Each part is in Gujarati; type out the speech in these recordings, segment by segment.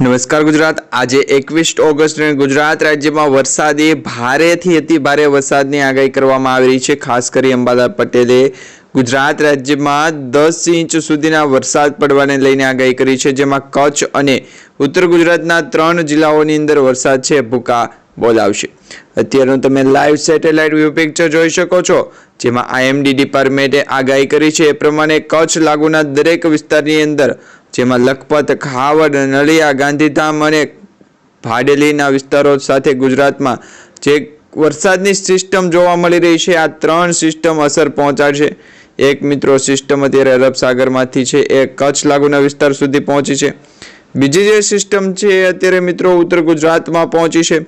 નમસ્કાર ગુજરાત. આજે એકવીસ ઓગસ્ટને ગુજરાત રાજ્યમાં વરસાદી ભારેથી અતિ ભારે વરસાદની આગાહી કરવામાં આવી રહી છે. ખાસ કરી અંબાલાલ પટેલે ગુજરાત રાજ્યમાં દસ ઇંચ સુધીના વરસાદ પડવાને લઈને આગાહી કરી છે, જેમાં કચ્છ અને ઉત્તર ગુજરાતના ત્રણ જિલ્લાઓની અંદર વરસાદ છે. ભૂકા બોલાવશે. અત્યારનું તમે લાઈવ સેટેલાઇટ વ્યૂ પિક્ચર જોઈ શકો છો, જેમાં આઈએમડી ડિપાર્ટમેન્ટે આગાહી કરી છે. એ પ્રમાણે કચ્છ લાગુના દરેક વિસ્તારની અંદર જેમાં લખપત, ખાવડ, નળિયા, ગાંધીધામ અને ભાડેલીના વિસ્તારો સાથે ગુજરાતમાં જે વરસાદની સિસ્ટમ જોવા મળી રહી છે, આ ત્રણ સિસ્ટમ અસર પહોંચાડશે. એક મિત્રો સિસ્ટમ અત્યારે અરબ સાગરમાંથી છે, એ કચ્છ લાગુના વિસ્તાર સુધી પહોંચી છે. બીજી જે સિસ્ટમ છે અત્યારે મિત્રો ઉત્તર ગુજરાતમાં પહોંચી છે.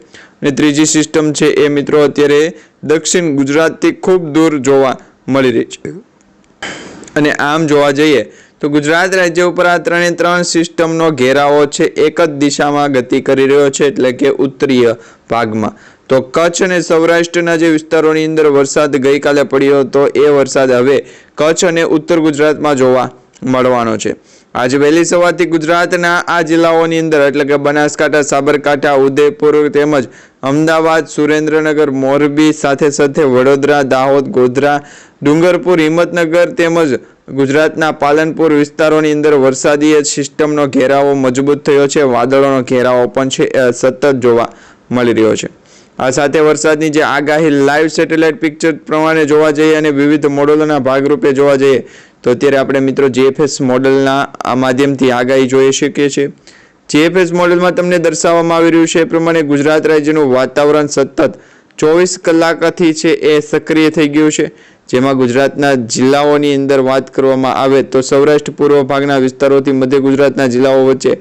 અને ત્રીજી સિસ્ટમ છે, એ મિત્રો અત્યારે દક્ષિણ ગુજરાતથી ખૂબ દૂર જોવા મળી રહી છે. અને આમ જોવા જઈએ તો ગુજરાત રાજ્ય ઉપર આ ત્રણે ત્રણ સિસ્ટમનો ઘેરાવો છે. એક જ દિશામાં ગતિ કરી રહ્યો છે એટલે કે ઉત્તરીય ભાગમાં. તો કચ્છ અને સૌરાષ્ટ્રના જે વિસ્તારોની અંદર વરસાદ ગઈકાલે પડ્યો હતો, એ વરસાદ હવે કચ્છ અને ઉત્તર ગુજરાતમાં જોવા મળવાનો છે. આજે વહેલી સવારથી ગુજરાતના આ જિલ્લાઓની અંદર, એટલે કે બનાસકાંઠા, સાબરકાંઠા, ઉદયપુર તેમજ અમદાવાદ, સુરેન્દ્રનગર, મોરબી, સાથે સાથે વડોદરા, દાહોદ, ગોધરા, ડુંગરપુર, હિંમતનગર તેમજ ગુજરાતના પાલનપુર વિસ્તારોની અંદર વરસાદી સિસ્ટમનો ઘેરાવો મજબૂત થયો છે. વાદળોનો ઘેરાવો પણ છે એ સતત જોવા મળી રહ્યો છે. આ સાથે વરસાદની જે આગાહી લાઈવ સેટેલાઇટ પિક્ચર પ્રમાણે જોવા જઈએ અને વિવિધ મોડલોના ભાગરૂપે જોવા જઈએ તો અત્યારે આપણે મિત્રો જીએફએસ મોડલના આ માધ્યમથી આગાહી જોઈ શકીએ છીએ. જીએફએસ મોડલમાં તમને દર્શાવવામાં આવી રહ્યું છે એ પ્રમાણે ગુજરાત રાજ્યનું વાતાવરણ સતત ચોવીસ કલાકથી છે એ સક્રિય થઈ ગયું છે. જેમાં ગુજરાતના જિલ્લાઓની અંદર વાત કરવામાં આવે તો સૌરાષ્ટ્ર, પૂર્વ ભાગના વિસ્તારોથી મધ્ય ગુજરાતના જિલ્લાઓ વચ્ચે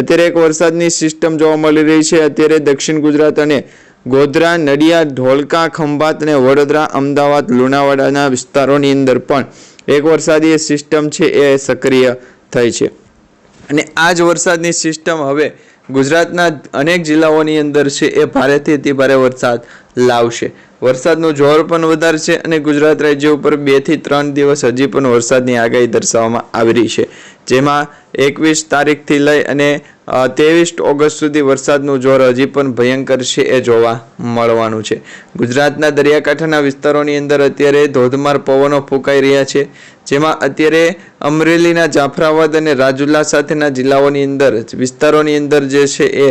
અત્યારે એક વરસાદની સિસ્ટમ જોવા મળી રહી છે. અત્યારે દક્ષિણ ગુજરાત અને ગોધરા, નડિયાદ ધોળકા ખંભાત અને વડોદરા, અમદાવાદ, લુણાવાડાના વિસ્તારોની અંદર પણ એક વરસાદી સિસ્ટમ છે, એ સક્રિય થઈ છે. અને આ જ વરસાદની સિસ્ટમ હવે ગુજરાતના અનેક જિલ્લાઓની અંદર છે, એ ભારેથી અતિ ભારે વરસાદ લાવશે. વરસાદનું જોર પણ વધારશે અને ગુજરાત રાજ્ય ઉપર બેથી ત્રણ દિવસ હજી પણ વરસાદની આગાહી દર્શાવવામાં આવી રહી છે. જેમાં એકવીસ તારીખથી લઈ અને ત્રેવીસ ઓગસ્ટ સુધી વરસાદનું જોર હજી પણ ભયંકર છે એ જોવા મળવાનું છે. ગુજરાતના દરિયાકાંઠાના વિસ્તારોની અંદર અત્યારે ધોધમાર પવનો ફૂંકાઈ રહ્યા છે, જેમાં અત્યારે અમરેલીના જાફરાબાદ અને રાજુલા સાથેના જિલ્લાઓની અંદર, વિસ્તારોની અંદર જે છે એ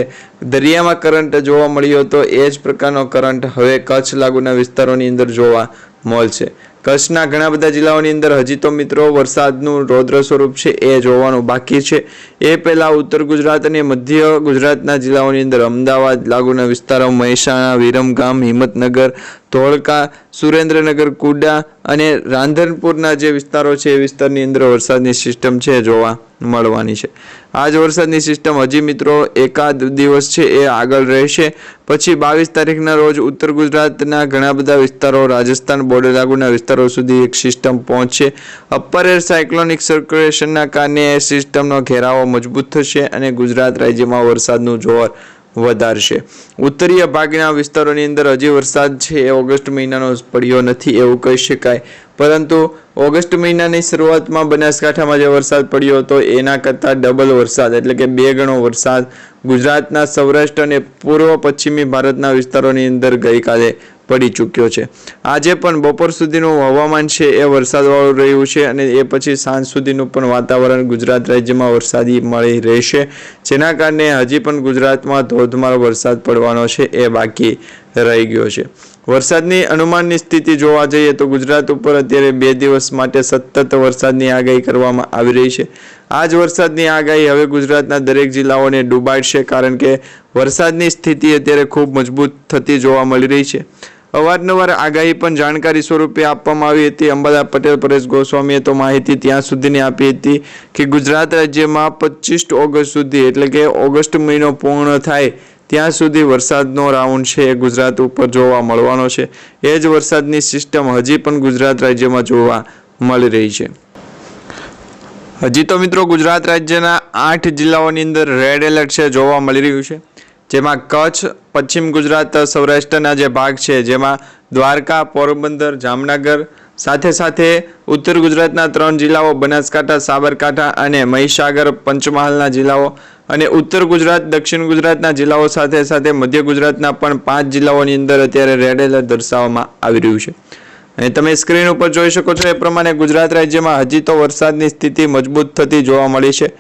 દરિયામાં કરંટ જોવા મળ્યો હતો એ જ પ્રકારનો કરંટ હવે કચ્છ લાગુના વિસ્તારોની અંદર જોવા મળશે. કચ્છના ઘણા બધા જિલ્લાઓની અંદર હજી તો મિત્રો વરસાદનું રૌદ્ર સ્વરૂપ છે, એ જોવાનું બાકી છે. એ પહેલાં ઉત્તર ગુજરાત અને મધ્ય ગુજરાતના જિલ્લાઓની અંદર અમદાવાદ, લાગુના વિસ્તારો, મહેસાણા, વિરમગામ, હિંમતનગર ધોળકા, સુરેન્દ્રનગર, કુડા અને રાંધનપુરના જે વિસ્તારો છે, એ વિસ્તારની અંદર વરસાદની સિસ્ટમ છે જોવા મળવાની છે. આ જ વરસાદની સિસ્ટમ હજી મિત્રો એકાદ દિવસ છે, એ આગળ રહેશે. પછી બાવીસ તારીખના રોજ ઉત્તર ગુજરાતના ઘણા બધા વિસ્તારો, રાજસ્થાન બોર્ડર લાગુના વિસ્તારો સુધી એક સિસ્ટમ પહોંચશે. અપર એર સાયક્લોનિક સર્ક્યુલેશનના કારણે એ સિસ્ટમનો ઘેરાવો મજબૂત થશે અને ગુજરાત રાજ્યમાં વરસાદનું જોર વધારશે. ઉત્તરીય ભાગના વિસ્તારોની અંદર હજી વરસાદ છે, એ ઓગસ્ટ મહિનાનો પડ્યો નથી એવું કહી શકાય. પરંતુ ઓગસ્ટ મહિનાની શરૂઆતમાં બનાસકાંઠામાં જે વરસાદ પડ્યો હતો, એના કરતાં ડબલ વરસાદ, એટલે કે બે ગણો વરસાદ ગુજરાતના સૌરાષ્ટ્ર અને પૂર્વ પશ્ચિમી ભારતના વિસ્તારોની અંદર ગઈકાલે પડી ચૂક્યો છે. આજે પણ બપોર સુધીનું હવામાન છે, એ વરસાદવાળું રહ્યું છે અને એ પછી સાંજ સુધીનું પણ વાતાવરણ ગુજરાત રાજ્યમાં વરસાદી મળી રહેશે. જેના કારણે હજી પણ ગુજરાતમાં ધોધમાર વરસાદ પડવાનો છે, એ બાકી રહી ગયો છે. વરસાદની અનુમાનની સ્થિતિ જોવા જઈએ તો ગુજરાત ઉપર અત્યારે બે દિવસ માટે સતત વરસાદની આગાહી કરવામાં આવી રહી છે. આ જ વરસાદની આગાહી હવે ગુજરાતના દરેક જિલ્લાઓને ડૂબાડશે કારણ કે વરસાદની સ્થિતિ અત્યારે ખૂબ મજબૂત થતી જોવા મળી રહી છે. અવારનવાર આગાહી પણ જાણકારી સ્વરૂપે આપવામાં આવી હતી. અંબાલા પટેલ, પરેશ ગોસ્વામીએ તો માહિતી ત્યાં સુધીની આપી હતી કે ગુજરાત રાજ્યમાં પચીસ ઓગસ્ટ સુધી, એટલે કે ઓગસ્ટ મહિનો પૂર્ણ થાય, ત્યાં સુધી વરસાદનો રાઉન્ડ છે એ ગુજરાત ઉપર જોવા મળવાનો છે. એ જ વરસાદની સિસ્ટમ હજી પણ ગુજરાત રાજ્યમાં જોવા મળી રહી છે. હજી તો મિત્રો ગુજરાત રાજ્યના આઠ જિલ્લાઓની અંદર રેડ એલર્ટ છે, જોવા મળી રહ્યું છે. જેમાં કચ્છ, પશ્ચિમ ગુજરાત, સૌરાષ્ટ્રના જે ભાગ છે, જેમાં દ્વારકા, પોરબંદર, જામનગર, સાથે સાથે ઉત્તર ગુજરાતના ત્રણ જિલ્લાઓ બનાસકાંઠા, સાબરકાંઠા અને મહીસાગર પંચમહાલના જિલ્લાઓ અને ઉત્તર ગુજરાત, દક્ષિણ ગુજરાતના જિલ્લાઓ સાથે સાથે મધ્ય ગુજરાતના પણ પાંચ જિલ્લાઓની અંદર અત્યારે રેડ એલર્ટ દર્શાવવામાં આવી રહ્યું છે. અને તમે સ્ક્રીન ઉપર જોઈ શકો છો, એ પ્રમાણે ગુજરાત રાજ્યમાં હજી તો વરસાદની સ્થિતિ મજબૂત થતી જોવા મળી છે.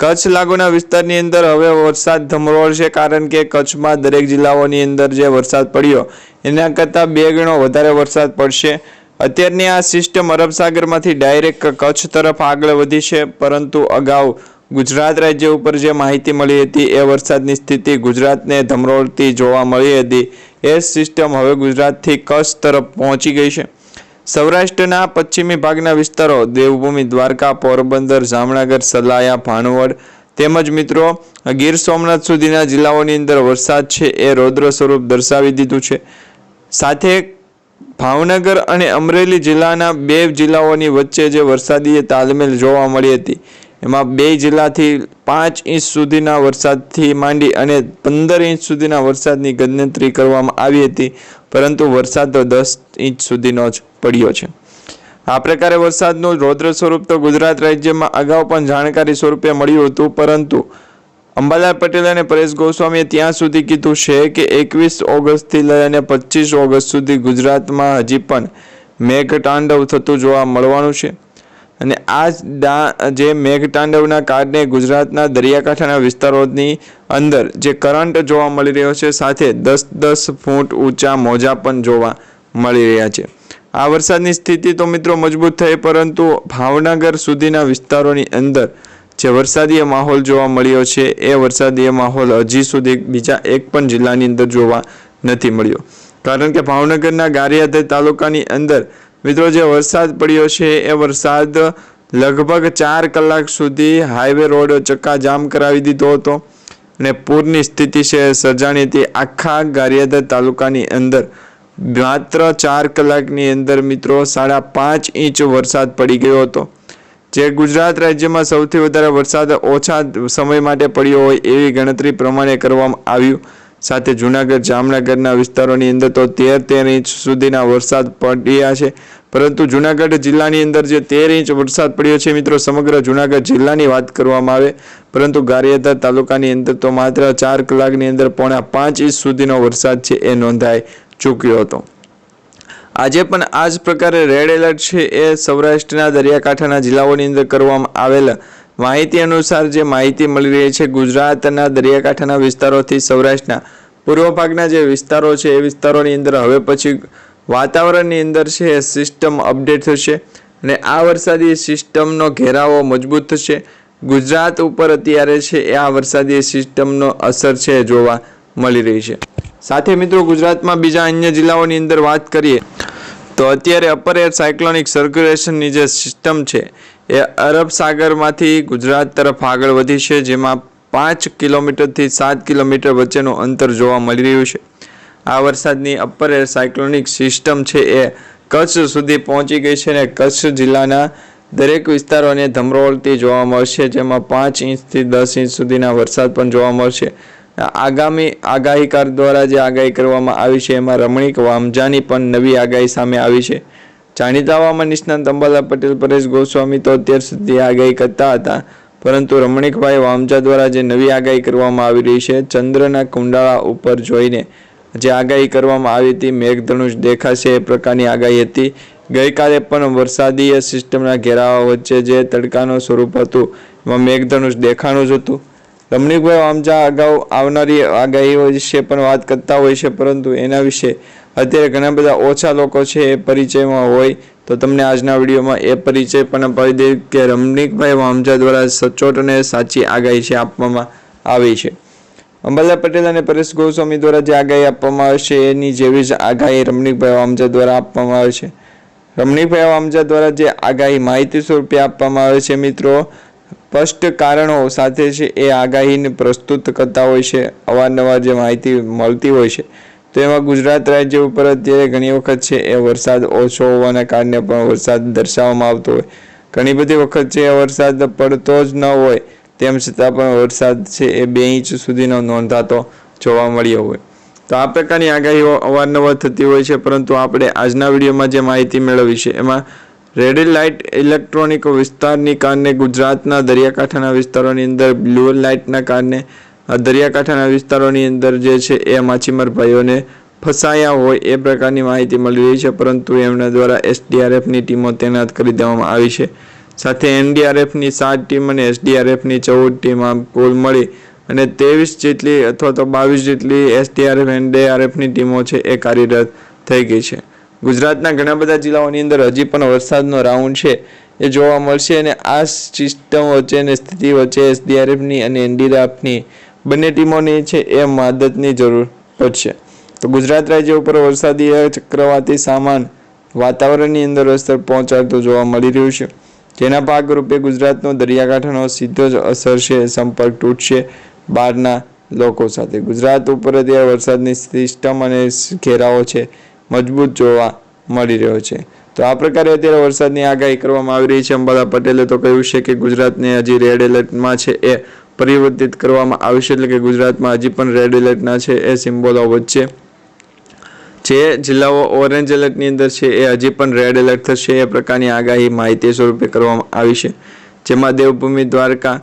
કચ્છ લાગુના વિસ્તારની અંદર હવે વરસાદ ધમરોળશે કારણ કે કચ્છમાં દરેક જિલ્લાઓની અંદર જે વરસાદ પડ્યો, એના કરતાં બે ગણો વધારે વરસાદ પડશે. અત્યારની આ સિસ્ટમ અરબ સાગરમાંથી ડાયરેક્ટ કચ્છ તરફ આગળ વધી છે, પરંતુ અગાઉ ગુજરાત રાજ્ય ઉપર જે માહિતી મળી હતી, એ વરસાદની સ્થિતિ ગુજરાતને ધમરોળતી જોવા મળી હતી. એ સિસ્ટમ હવે ગુજરાતથી કચ્છ તરફ પહોંચી ગઈ છે. સૌરાષ્ટ્રના પશ્ચિમી ભાગના વિસ્તારો દેવભૂમિ, દ્વારકા, પોરબંદર, જામનગર, સલાયા, ભાણવડ તેમજ મિત્રો ગીર સોમનાથ સુધીના જિલ્લાઓની અંદર વરસાદ છે એ રૌદ્ર સ્વરૂપ દર્શાવી દીધું છે. સાથે ભાવનગર અને અમરેલી જિલ્લાના બે જિલ્લાઓની વચ્ચે જે વરસાદી તાલમેલ જોવા મળી હતી, એમાં બે જિલ્લાથી પાંચ ઇંચ સુધીના વરસાદથી માંડી અને પંદર ઇંચ સુધીના વરસાદની ગણતરી કરવામાં આવી હતી, પરંતુ વરસાદ તો દસ ઇંચ સુધીનો જ પડ્યો છે. આ પ્રકારે વરસાદનું રૌદ્ર સ્વરૂપ તો ગુજરાત રાજ્યમાં અગાઉ પણ જાણકારી સ્વરૂપે મળ્યું હતું, પરંતુ અંબાલાલ પટેલ અને પરેશ ગોસ્વામીએ ત્યાં સુધી કીધું છે કે એકવીસ ઓગસ્ટથી લઈ અને પચીસ ઓગસ્ટ સુધી ગુજરાતમાં હજી પણ મેઘતાંડવ થતું જોવા મળવાનું છે. અને આ જે મેઘતાંડવના કારણે ગુજરાતના દરિયાકાંઠાના વિસ્તારોની અંદર જે કરંટ જોવા મળી રહ્યો છે, સાથે દસ દસ ફૂટ ઊંચા મોજા પણ જોવા મળી રહ્યા છે. આ વરસાદની સ્થિતિ તો મિત્રો મજબૂત થઈ, પરંતુ ભાવનગર સુધીના વિસ્તારોની અંદર જે વરસાદીય માહોલ જોવા મળ્યો છે, એ વરસાદીય માહોલ હજી સુધી બીજા એક પણ જિલ્લાની અંદર જોવા નથી મળ્યો. કારણ કે ભાવનગરના ગારિયાધર તાલુકાની અંદર મિત્રો જે વરસાદ પડ્યો છે, એ વરસાદ લગભગ ચાર કલાક સુધી હાઈવે રોડ ચક્કાજામ કરાવી દીધો હતો અને પૂરની સ્થિતિ છે સર્જાણી આખા ગારિયાધર તાલુકાની અંદર માત્ર ચાર કલાકની અંદર મિત્રો સાડા પાંચ ઇંચ વરસાદ પડી ગયો હતો. જે ગુજરાત રાજ્યમાં સૌથી વધારે વરસાદ ઓછા સમય માટે પડ્યો હોય એવી ગણતરી પ્રમાણે કરવામાં આવ્યું. સાથે જૂનાગઢ, જામનગરના વિસ્તારોની અંદર તો તેર તેર ઇંચ સુધીના વરસાદ પડ્યા છે. પરંતુ જૂનાગઢ જિલ્લાની અંદર જે તેર ઇંચ વરસાદ પડ્યો છે મિત્રો, સમગ્ર જૂનાગઢ જિલ્લાની વાત કરવામાં આવે, પરંતુ ગારિયાધાર તાલુકાની અંદર તો માત્ર ચાર કલાકની અંદર પોણા પાંચ ઇંચ સુધીનો વરસાદ છે એ નોંધાઈ ચૂક્યો હતો. આજે પણ આ જ પ્રકારે રેડ એલર્ટ છે એ સૌરાષ્ટ્રના દરિયાકાંઠાના જિલ્લાઓની અંદર કરવામાં આવેલા માહિતી અનુસાર જે માહિતી મળી રહી છે, ગુજરાતના દરિયાકાંઠાના વિસ્તારોથી સૌરાષ્ટ્રના પૂર્વ ભાગના જે વિસ્તારો છે, એ વિસ્તારોની અંદર હવે પછી વાતાવરણની અંદર છે એ સિસ્ટમ અપડેટ થશે અને આ વરસાદી સિસ્ટમનો ઘેરાવો મજબૂત થશે. ગુજરાત ઉપર અત્યારે છે એ આ વરસાદી સિસ્ટમનો અસર છે જોવા મળી રહી છે. સાથે મિત્રો ગુજરાતમાં બીજા અન્ય જિલ્લાઓની અંદર વાત કરીએ, તો અત્યારે અપર એર સાયક્લોનિક સર્ક્યુલેશનની જે સિસ્ટમ છે, એ અરબ સાગરમાંથી ગુજરાત તરફ આગળ વધી છે, જેમાં પાંચ કિલોમીટરથી સાત કિલોમીટર વચ્ચેનું અંતર જોવા મળી રહ્યું છે. આ વરસાદની અપર એર સાયક્લોનિક સિસ્ટમ છે, એ કચ્છ સુધી પહોંચી ગઈ છે અને કચ્છ જિલ્લાના દરેક વિસ્તારોને ધમરોળતી જોવા મળશે, જેમાં પાંચ ઇંચથી દસ ઇંચ સુધીના વરસાદ પણ જોવા મળશે. આગામી આગાહીકાર દ્વારા જે આગાહી કરવામાં આવી છે, એમાં રમણીક વામજાની પણ નવી આગાહી સામે આવી છે. જાણીતા હવામાન નિષ્ણાંત અંબાલા પટેલ, પરેશ ગોસ્વામી તો અત્યાર સુધી આગાહી કરતા હતા, પરંતુ રમણીકભાઈ વામજા દ્વારા જે નવી આગાહી કરવામાં આવી રહી છે, ચંદ્રના કુંડાળા ઉપર જોઈને જે આગાહી કરવામાં આવી હતી, મેઘધનુષ દેખાશે એ પ્રકારની આગાહી હતી. ગઈકાલે પણ વરસાદીય સિસ્ટમના ઘેરાવા વચ્ચે જે તડકાનું સ્વરૂપ હતું, એમાં મેઘધનુષ દેખાણું જ હતું. રમણીકભાઈ વામજા અગાઉ આવનારી આગાહીઓ વિશે પણ વાત કરતા હોય છે, પરંતુ એના વિશે અત્યારે ઘણા બધા ઓછા લોકો છે એ પરિચયમાં હોય, તો તમને આજના વિડીયોમાં એ પરિચય પણ અપાવી દે કે રમણીકભાઈ વામજા દ્વારા સચોટ અને સાચી આગાહી છે આપવામાં આવી છે. અંબાલા પટેલ અને પરેશ ગોસ્વામી દ્વારા જે આગાહી આપવામાં આવે છે, એની જેવી જ આગાહી રમણીકભાઈ વામજા દ્વારા આપવામાં આવે છે. રમણીકભાઈ વામજા દ્વારા જે આગાહી માહિતી સ્વરૂપે આપવામાં આવે છે, મિત્રો સ્પષ્ટ કારણો સાથે છે એ આગાહીને પ્રસ્તુત કરતા હોય છે, અવારનવાર જે માહિતી મળતી હોય છે. તો એમાં ગુજરાત રાજ્ય ઉપર અત્યારે ઘણી વખત છે એ વરસાદ ઓછો હોવાના કારણે પણ વરસાદ દર્શાવવામાં આવતો હોય. ઘણી બધી વખત છે એ વરસાદ પડતો જ ન હોય, તેમ છતાં પણ વરસાદ છે એ બે ઇંચ સુધીનો નોંધાતો જોવા મળ્યો હોય. તો આ પ્રકારની આગાહીઓ અવારનવાર થતી હોય છે, પરંતુ આપણે આજના વિડીયોમાં જે માહિતી મેળવી છે, એમાં રેડ લાઇટ ઇલેક્ટ્રોનિક વિસ્તારની કારણે ગુજરાતના દરિયાકાંઠાના વિસ્તારોની અંદર બ્લુ લાઇટના કારણે દરિયાકાંઠાના વિસ્તારોની અંદર જે છે એ માછીમાર ભાઈઓને ફસાયા હોય એ પ્રકારની માહિતી મળી રહી છે, પરંતુ એમના દ્વારા એસડીઆરએફની ટીમો તૈનાત કરી દેવામાં આવી છે. સાથે એનડીઆરએફની સાત ટીમ અને એસડીઆરએફની ચૌદ ટીમ આમ કુલ મળી અને ત્રેવીસ જેટલી અથવા તો બાવીસ જેટલી એસડીઆરએફ, એનડીઆરએફની ટીમો છે એ કાર્યરત થઈ ગઈ છે. ગુજરાતના ઘણા બધા જિલ્લાઓની અંદર હજી પણ વરસાદનો રાઉન્ડ છે, એ જોવા મળશે અને આ સિસ્ટમ વચ્ચે અને સ્થિતિ વચ્ચે એસડીઆરએફની અને એનડીઆરએફની બંને ટીમોની છે એ મદદની જરૂર પડશે. તો ગુજરાત રાજ્ય ઉપર વરસાદી ચક્રવાતી સામાન વાતાવરણની અંદર અસર પહોંચાડતું જોવા મળી રહ્યું છે. જેના ભાગરૂપે ગુજરાતનો દરિયાકાંઠાનો સીધો જ અસર છે, સંપર્ક તૂટશે બહારના લોકો સાથે. ગુજરાત ઉપર અત્યારે વરસાદની સિસ્ટમ અને ઘેરાવો છે. મજબૂત જોવા મળી રહ્યો છે. તો આ પ્રકારે અત્યારે વરસાદની આગાહી કરવામાં આવી રહી છે. અંબાલા પટેલે તો કહ્યું છે કે ગુજરાતને હજી રેડ એલર્ટમાં છે એ પરિવર્તિત કરવામાં આવશે એટલે કે ગુજરાતમાં હજી પણ રેડ એલર્ટના છે એ સિમ્બોલો વચ્ચે જે જિલ્લાઓ ઓરેન્જ એલર્ટની અંદર છે એ હજી પણ રેડ એલર્ટ થશે એ પ્રકારની આગાહી માહિતી સ્વરૂપે કરવામાં આવી છે. જેમાં દેવભૂમિ દ્વારકા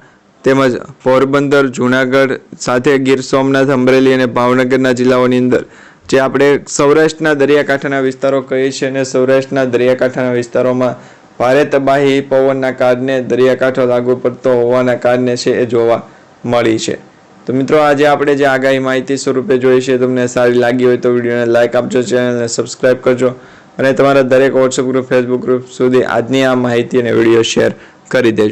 તેમજ પોરબંદર, જૂનાગઢ સાથે ગીર સોમનાથ, અમરેલી અને ભાવનગરના જિલ્લાઓની અંદર જે આપણે સૌરાષ્ટ્રના દરિયાકાંઠાના વિસ્તારો કહીએ છીએ અને સૌરાષ્ટ્રના દરિયાકાંઠાના વિસ્તારોમાં ભારે તબાહી પવનના કારણે દરિયાકાંઠો લાગુ પડતો હોવાના કારણે છે એ જોવા મળી છે. તો મિત્રો, આજે આપણે જે આગાહી માહિતી સ્વરૂપે જોઈ છે તમને સારી લાગી હોય તો વિડીયોને લાઇક આપજો, ચેનલને સબસ્ક્રાઇબ કરજો અને તમારા દરેક વોટ્સઅપ ગ્રુપ ફેસબુક ગ્રુપ સુધી આજની આ માહિતી અને વીડિયો શેર કરી દેજો.